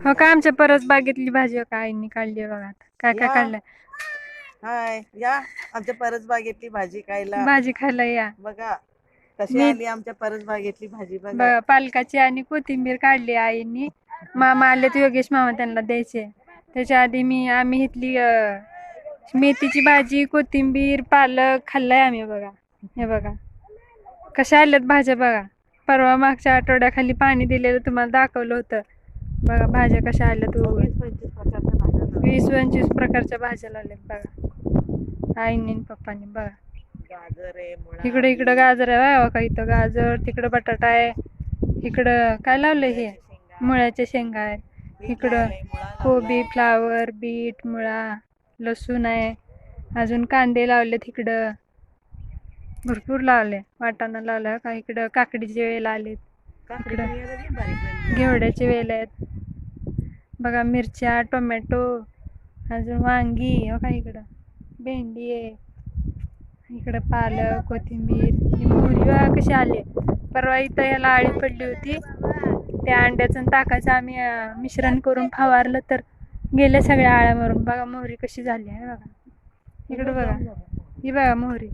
हो का आमच्या परस बागेतली भाजी हो का आईने काढली बघा. काय काय या. काढलंय हाय या. आमच्या परस बागेतली भाजी खायला. भाजी खायला या. बघा कशी आली आमच्या परस बागेतली भाजी बघा. पालकाची आणि कोथिंबीर काढली आईनी. मामा आले तर योगेश मामा त्यांना द्यायचे. त्याच्या आधी मी आम्ही इथली मेथीची भाजी कोथिंबीर पालक खाल्लाय आम्ही बघा. हे बघा. कशा आल्यात भाज्या बघा. परवा मागच्या आठवड्याखाली पाणी दिलेलं तुम्हाला दाखवलं होतं. बघा भाज्या कशा आल्यात उगवून. वीस पंचवीस प्रकारच्या भाज्या लावल्या. वीस पंचवीस प्रकारच्या भाज्या लावल्यात बघा. आईनी पप्पानी बघा. गाजर आहे इकडे इकडं गाजर आहे का इथं गाजर तिकडं बटाटा आहे इकडं काय लावलंय हे? मुळ्याच्या शेंगा. आहेत. बीट इकडं कोबी. फ्लावर बीट मुळा लसूण आहे. अजून कांदे लावलेत इकडं. भरपूर लावले वाटाणा लावलाय का इकडं काकडीचे वेल आलेत. काकडी इकडं. घेवड्याचे वेल आहेत. बघा मिरच्या टोमॅटो अजून वांगी हो का इकडं? भेंडी आहे. इकडं पालक कोथिंबीर ही मोहरी बघा कशी आली. परवा इथं याला आळी पडली होती. त्या अंड्याचं आणि ताकाचं आम्ही मिश्रण करून फवारलं तर गेल्या सगळ्या आळ्या मरून. बघा मोहरी कशी झाली आहे बघा. इकडं बघा. ही बघा मोहरी.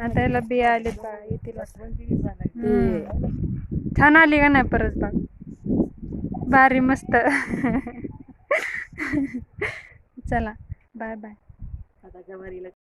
आता याला बिया बघा येतील. वसंती बी. हम्म. छान आली का नाही परत बाग? भारी मस्त. चला बाय बाय. आता